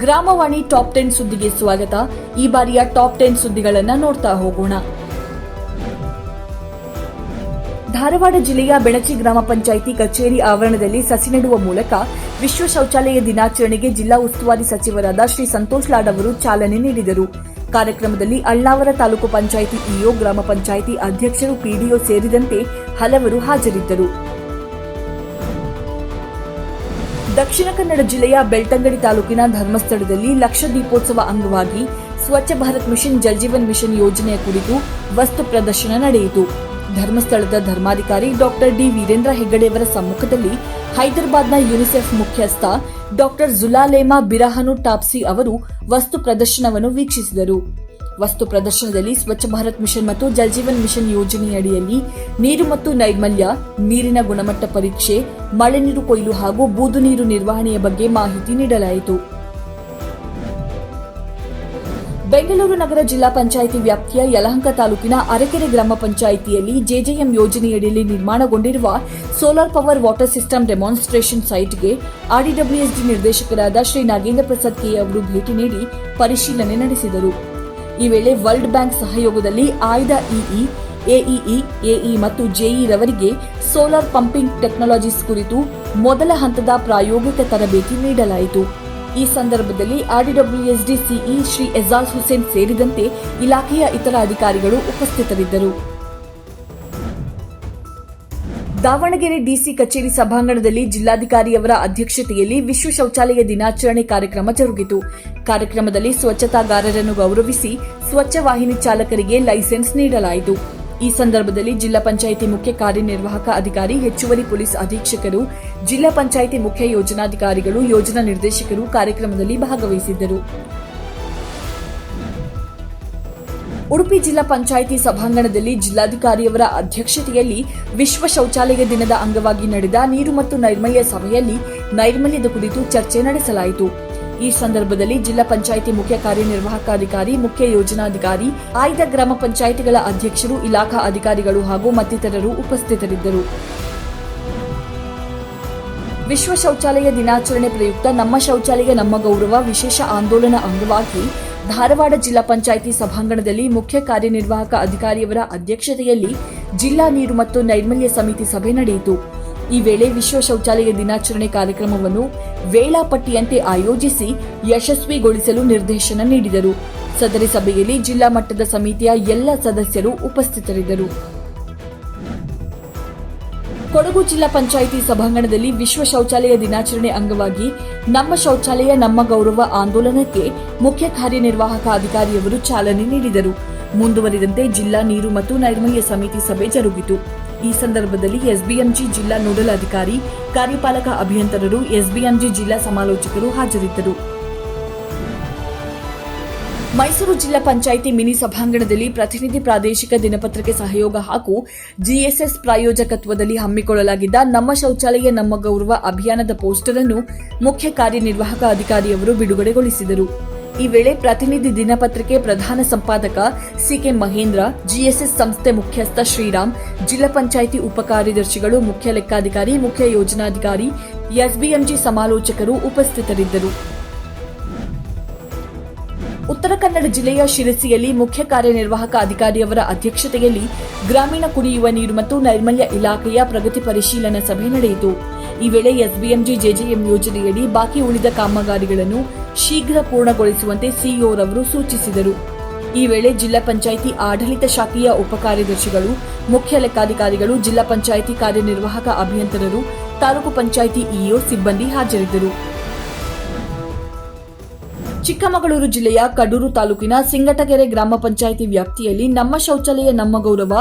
ಗ್ರಾಮವಾಣಿ top ten ಸುದ್ದಿಗೆ ಸ್ವಾಗತ. ಈ ಬಾರಿಯ ಟಾಪ್ ಟೆನ್ ಸುದ್ದಿಗಳನ್ನು ನೋಡ್ತಾ ಹೋಗೋಣ. ಧಾರವಾಡ ಜಿಲ್ಲೆಯ ಬೆಣಚಿ ಗ್ರಾಮ ಪಂಚಾಯಿತಿ ಕಚೇರಿ ಆವರಣದಲ್ಲಿ ಸಸಿ ನೆಡುವ ಮೂಲಕ ವಿಶ್ವ ಶೌಚಾಲಯ ದಿನಾಚರಣೆಗೆ ಜಿಲ್ಲಾ ಉಸ್ತುವಾರಿ ಸಚಿವರಾದ ಶ್ರೀ ಸಂತೋಷ್ ಲಾಡ್ ಅವರು ಚಾಲನೆ ನೀಡಿದರು. ಕಾರ್ಯಕ್ರಮದಲ್ಲಿ ಅಳ್ಳಾವರ ತಾಲೂಕು ಪಂಚಾಯಿತಿ ಇಒ, ಗ್ರಾಮ ಪಂಚಾಯಿತಿ ಅಧ್ಯಕ್ಷರು, ಪಿಡಿಒ ಸೇರಿದಂತೆ ಹಲವರು ಹಾಜರಿದ್ದರು. ದಕ್ಷಿಣ ಕನ್ನಡ ಜಿಲ್ಲೆಯ ಬೆಳ್ತಂಗಡಿ ತಾಲೂಕಿನ ಧರ್ಮಸ್ಥಳದಲ್ಲಿ ಲಕ್ಷ ದೀಪೋತ್ಸವ ಅಂಗವಾಗಿ ಸ್ವಚ್ಛ ಭಾರತ್ ಮಿಷನ್ ಜಲ್ಜೀವನ್ ಮಿಷನ್ ಯೋಜನೆಯ ಕುರಿತು ವಸ್ತು ಪ್ರದರ್ಶನ ನಡೆಯಿತು. ಧರ್ಮಸ್ಥಳದ ಧರ್ಮಾಧಿಕಾರಿ ಡಾಕ್ಟರ್ ಡಿ ವೀರೇಂದ್ರ ಹೆಗ್ಗಡೆಯವರ ಸಮ್ಮುಖದಲ್ಲಿ ಹೈದರಾಬಾದ್ನ ಯುನಿಸೆಫ್ ಮುಖ್ಯಸ್ಥ ಡಾಕ್ಟರ್ ಜುಲಾಲೇಮಾ ಬಿರಹನು ಟಾಪ್ಸಿ ಅವರು ವಸ್ತು ಪ್ರದರ್ಶನವನ್ನು ವೀಕ್ಷಿಸಿದರು. ವಸ್ತು ಪ್ರದರ್ಶನದಲ್ಲಿ ಸ್ವಚ್ಛ ಭಾರತ್ ಮಿಷನ್ ಮತ್ತು ಜಲ್ಜೀವನ್ ಮಿಷನ್ ಯೋಜನೆಯಡಿಯಲ್ಲಿ ನೀರು ಮತ್ತು ನೈರ್ಮಲ್ಯ, ನೀರಿನ ಗುಣಮಟ್ಟ ಪರೀಕ್ಷೆ, ಮಳೆ ನೀರು ಕೊಯ್ಲು ಹಾಗೂ ಬೂದು ನೀರು ನಿರ್ವಹಣೆಯ ಬಗ್ಗೆ ಮಾಹಿತಿ ನೀಡಲಾಯಿತು. ಬೆಂಗಳೂರು ನಗರ ಜಿಲ್ಲಾ ಪಂಚಾಯಿತಿ ವ್ಯಾಪ್ತಿಯ ಯಲಹಂಕ ತಾಲೂಕಿನ ಅರಕೆರೆ ಗ್ರಾಮ ಪಂಚಾಯಿತಿಯಲ್ಲಿ ಜೆಜೆಎಂ ಯೋಜನೆಯಡಿಯಲ್ಲಿ ನಿರ್ಮಾಣಗೊಂಡಿರುವ solar power water system demonstration ಸೈಟ್ಗೆ ಆರ್ಡಿಡಬ್ಲ್ಯೂಎಸ್ಡಿ ನಿರ್ದೇಶಕರಾದ ಶ್ರೀ ನಾಗೇಂದ್ರ ಪ್ರಸಾದ್ ಕೆ ಅವರು ಭೇಟಿ ನೀಡಿ ಪರಿಶೀಲನೆ ನಡೆಸಿದರು. ಈ ವೇಳೆ ವರ್ಲ್ಡ್ ಬ್ಯಾಂಕ್ ಸಹಯೋಗದಲ್ಲಿ ಆಯ್ದ ಇಇ, ಎಇಇ, ಎಇ ಮತ್ತು ಜೆಇ ರವರಿಗೆ ಸೋಲಾರ್ ಪಂಪಿಂಗ್ ಟೆಕ್ನಾಲಜೀಸ್ ಕುರಿತು ಮೊದಲ ಹಂತದ ಪ್ರಾಯೋಗಿಕ ತರಬೇತಿ ನೀಡಲಾಯಿತು. ಈ ಸಂದರ್ಭದಲ್ಲಿ ಆರ್ಡಿಡಬ್ಲ್ಯೂಎಸ್ಡಿ ಸಿಇ ಶ್ರೀ ಎಜಾಜ್ ಹುಸೇನ್ ಸೇರಿದಂತೆ ಇಲಾಖೆಯ ಇತರ ಅಧಿಕಾರಿಗಳು ಉಪಸ್ಥಿತರಿದ್ದರು. ದಾವಣಗೆರೆ ಡಿಸಿ ಕಚೇರಿ ಸಭಾಂಗಣದಲ್ಲಿ ಜಿಲ್ಲಾಧಿಕಾರಿಯವರ ಅಧ್ಯಕ್ಷತೆಯಲ್ಲಿ ವಿಶ್ವ ಶೌಚಾಲಯ ದಿನಾಚರಣೆ ಕಾರ್ಯಕ್ರಮ ಜರುಗಿತು. ಕಾರ್ಯಕ್ರಮದಲ್ಲಿ ಸ್ವಚ್ಛತಾಗಾರರನ್ನು ಗೌರವಿಸಿ ಸ್ವಚ್ಛ ವಾಹಿನಿ ಚಾಲಕರಿಗೆ ಲೈಸೆನ್ಸ್ ನೀಡಲಾಯಿತು. ಈ ಸಂದರ್ಭದಲ್ಲಿ ಜಿಲ್ಲಾ ಪಂಚಾಯಿತಿ ಮುಖ್ಯ ಕಾರ್ಯನಿರ್ವಾಹಕ ಅಧಿಕಾರಿ, ಹೆಚ್ಚುವರಿ ಪೊಲೀಸ್ ಅಧೀಕ್ಷಕರು, ಜಿಲ್ಲಾ ಪಂಚಾಯಿತಿ ಮುಖ್ಯ ಯೋಜನಾಧಿಕಾರಿಗಳು, ಯೋಜನಾ ನಿರ್ದೇಶಕರು ಕಾರ್ಯಕ್ರಮದಲ್ಲಿ ಭಾಗವಹಿಸಿದ್ದರು. ಉಡುಪಿ ಜಿಲ್ಲಾ ಪಂಚಾಯಿತಿ ಸಭಾಂಗಣದಲ್ಲಿ ಜಿಲ್ಲಾಧಿಕಾರಿಯವರ ಅಧ್ಯಕ್ಷತೆಯಲ್ಲಿ ವಿಶ್ವ ಶೌಚಾಲಯ ದಿನದ ಅಂಗವಾಗಿ ನಡೆದ ನೀರು ಮತ್ತು ನೈರ್ಮಲ್ಯ ಸಭೆಯಲ್ಲಿ ನೈರ್ಮಲ್ಯದ ಕುರಿತು ಚರ್ಚೆ ನಡೆಸಲಾಯಿತು. ಈ ಸಂದರ್ಭದಲ್ಲಿ ಜಿಲ್ಲಾ ಪಂಚಾಯಿತಿ ಮುಖ್ಯ ಕಾರ್ಯನಿರ್ವಾಹಕ ಅಧಿಕಾರಿ ಮುಖ್ಯ ಯೋಜನಾಧಿಕಾರಿ, ಆಯ್ದ ಗ್ರಾಮ ಪಂಚಾಯಿತಿಗಳ ಅಧ್ಯಕ್ಷರು, ಇಲಾಖಾ ಅಧಿಕಾರಿಗಳು ಹಾಗೂ ಮತ್ತಿತರರು ಉಪಸ್ಥಿತರಿದ್ದರು. ವಿಶ್ವ ಶೌಚಾಲಯ ದಿನಾಚರಣೆ ಪ್ರಯುಕ್ತ ನಮ್ಮ ಶೌಚಾಲಯ ನಮ್ಮ ಗೌರವ ವಿಶೇಷ ಆಂದೋಲನ ಅಂಗವಾಗಿ ಧಾರವಾಡ ಜಿಲ್ಲಾ ಪಂಚಾಯಿತಿ ಸಭಾಂಗಣದಲ್ಲಿ ಮುಖ್ಯ ಕಾರ್ಯನಿರ್ವಾಹಕ ಅಧಿಕಾರಿಯವರ ಅಧ್ಯಕ್ಷತೆಯಲ್ಲಿ ಜಿಲ್ಲಾ ನೀರು ಮತ್ತು ನೈರ್ಮಲ್ಯ ಸಮಿತಿ ಸಭೆ ನಡೆಯಿತು. ಈ ವೇಳೆ ವಿಶ್ವ ಶೌಚಾಲಯ ದಿನಾಚರಣೆ ಕಾರ್ಯಕ್ರಮವನ್ನು ವೇಳಾಪಟ್ಟಿಯಂತೆ ಆಯೋಜಿಸಿ ಯಶಸ್ವಿಗೊಳಿಸಲು ನಿರ್ದೇಶನ ನೀಡಿದರು. ಸದರಿ ಸಭೆಯಲ್ಲಿ ಜಿಲ್ಲಾ ಮಟ್ಟದ ಸಮಿತಿಯ ಎಲ್ಲ ಸದಸ್ಯರು ಉಪಸ್ಥಿತರಿದ್ದರು. ಕೊಡಗು ಜಿಲ್ಲಾ ಪಂಚಾಯಿತಿ ಸಭಾಂಗಣದಲ್ಲಿ ವಿಶ್ವ ಶೌಚಾಲಯ ದಿನಾಚರಣೆ ಅಂಗವಾಗಿ ನಮ್ಮ ಶೌಚಾಲಯ, ನಮ್ಮ ಗೌರವ ಆಂದೋಲನಕ್ಕೆ ಮುಖ್ಯ ಕಾರ್ಯನಿರ್ವಾಹಕ ಅಧಿಕಾರಿಯವರು ಚಾಲನೆ ನೀಡಿದರು. ಮುಂದುವರಿದಂತೆ ಜಿಲ್ಲಾ ನೀರು ಮತ್ತು ನೈರ್ಮಲ್ಯ ಸಮಿತಿ ಸಭೆ ಜರುಗಿತು. ಈ ಸಂದರ್ಭದಲ್ಲಿ ಎಸ್ಬಿಎಂಜಿ ಜಿಲ್ಲಾ ನೋಡಲ್ ಅಧಿಕಾರಿ, ಕಾರ್ಯಪಾಲಕ ಅಭಿಯಂತರರು, ಎಸ್ಬಿಎಂಜಿ ಜಿಲ್ಲಾ ಸಮಾಲೋಚಕರು ಹಾಜರಿದ್ದರು. ಮೈಸೂರು ಜಿಲ್ಲಾ ಪಂಚಾಯಿತಿ ಮಿನಿ ಸಭಾಂಗಣದಲ್ಲಿ ಪ್ರತಿನಿಧಿ ಪ್ರಾದೇಶಿಕ ದಿನಪತ್ರಿಕೆ ಸಹಯೋಗ ಹಾಗೂ ಜಿಎಸ್ಎಸ್ ಪ್ರಾಯೋಜಕತ್ವದಲ್ಲಿ ಹಮ್ಮಿಕೊಳ್ಳಲಾಗಿದ್ದ ನಮ್ಮ ಶೌಚಾಲಯ, ನಮ್ಮ ಗೌರವ ಅಭಿಯಾನದ ಪೋಸ್ಟರ್ ಅನ್ನು ಮುಖ್ಯ ಕಾರ್ಯನಿರ್ವಾಹಕ ಅಧಿಕಾರಿಯವರು ಬಿಡುಗಡೆಗೊಳಿಸಿದರು. ಈ ವೇಳೆ ಪ್ರತಿನಿಧಿ ದಿನಪತ್ರಿಕೆ ಪ್ರಧಾನ ಸಂಪಾದಕ ಸಿಕೆ ಮಹೇಂದ್ರ, ಜಿಎಸ್ಎಸ್ ಸಂಸ್ಥೆ ಮುಖ್ಯಸ್ಥ ಶ್ರೀರಾಮ್, ಜಿಲ್ಲಾ ಪಂಚಾಯಿತಿ ಉಪ ಕಾರ್ಯದರ್ಶಿಗಳು, ಮುಖ್ಯ ಲೆಕ್ಕಾಧಿಕಾರಿ, ಮುಖ್ಯ ಯೋಜನಾಧಿಕಾರಿ, ಎಸ್ಬಿಎಂಜಿ ಸಮಾಲೋಚಕರು ಉಪಸ್ಥಿತರಿದ್ದರು. ಉತ್ತರ ಕನ್ನಡ ಜಿಲ್ಲೆಯ ಶಿರಸಿಯಲ್ಲಿ ಮುಖ್ಯ ಕಾರ್ಯನಿರ್ವಾಹಕ ಅಧಿಕಾರಿಯವರ ಅಧ್ಯಕ್ಷತೆಯಲ್ಲಿ ಗ್ರಾಮೀಣ ಕುಡಿಯುವ ನೀರು ಮತ್ತು ನೈರ್ಮಲ್ಯ ಇಲಾಖೆಯ ಪ್ರಗತಿ ಪರಿಶೀಲನಾ ಸಭೆ ನಡೆಯಿತು. ಈ ವೇಳೆ ಎಸ್ಬಿಎಂಜಿ ಜೆಜೆಎಂ ಯೋಜನೆಯಡಿ ಬಾಕಿ ಉಳಿದ ಕಾಮಗಾರಿಗಳನ್ನು ಶೀಘ್ರ ಪೂರ್ಣಗೊಳಿಸುವಂತೆ ಸಿಇಒರವರು ಸೂಚಿಸಿದರು. ಈ ವೇಳೆ ಜಿಲ್ಲಾ ಪಂಚಾಯಿತಿ ಆಡಳಿತ ಶಾಖೆಯ ಉಪಕಾರ್ಯದರ್ಶಿಗಳು, ಮುಖ್ಯ ಲೆಕ್ಕಾಧಿಕಾರಿಗಳು, ಜಿಲ್ಲಾ ಪಂಚಾಯಿತಿ ಕಾರ್ಯನಿರ್ವಾಹಕ ಅಭಿಯಂತರರು, ತಾಲೂಕು ಪಂಚಾಯಿತಿ ಇಒ ಸಿಬ್ಬಂದಿ ಹಾಜರಿದ್ದರು. ಚಿಕ್ಕಮಗಳೂರು ಜಿಲ್ಲೆಯ ಕಡೂರು ತಾಲೂಕಿನ ಸಿಂಗಟಗೆರೆ ಗ್ರಾಮ ಪಂಚಾಯಿತಿ ವ್ಯಾಪ್ತಿಯಲ್ಲಿ ನಮ್ಮ ಶೌಚಾಲಯ, ನಮ್ಮ ಗೌರವ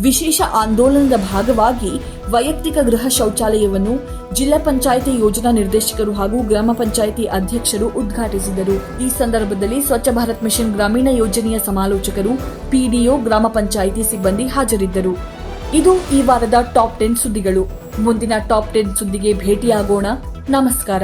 ವಿಶೇಷ ಆಂದೋಲನದ ಭಾಗವಾಗಿ ವೈಯಕ್ತಿಕ ಗೃಹ ಶೌಚಾಲಯವನ್ನು ಜಿಲ್ಲಾ ಪಂಚಾಯಿತಿ ಯೋಜನಾ ನಿರ್ದೇಶಕರು ಹಾಗೂ ಗ್ರಾಮ ಪಂಚಾಯಿತಿ ಅಧ್ಯಕ್ಷರು ಉದ್ಘಾಟಿಸಿದರು. ಈ ಸಂದರ್ಭದಲ್ಲಿ ಸ್ವಚ್ಛ ಭಾರತ್ ಮಿಷನ್ ಗ್ರಾಮೀಣ ಯೋಜನೆಯ ಸಮಾಲೋಚಕರು, ಪಿಡಿಒ, ಗ್ರಾಮ ಪಂಚಾಯಿತಿ ಸಿಬ್ಬಂದಿ ಹಾಜರಿದ್ದರು. ಇದು ಈ ವಾರದ ಟಾಪ್ ಟೆನ್ ಸುದ್ದಿಗಳು. ಮುಂದಿನ ಟಾಪ್ ಟೆನ್ ಸುದ್ದಿಗೆ ಭೇಟಿಯಾಗೋಣ. ನಮಸ್ಕಾರ.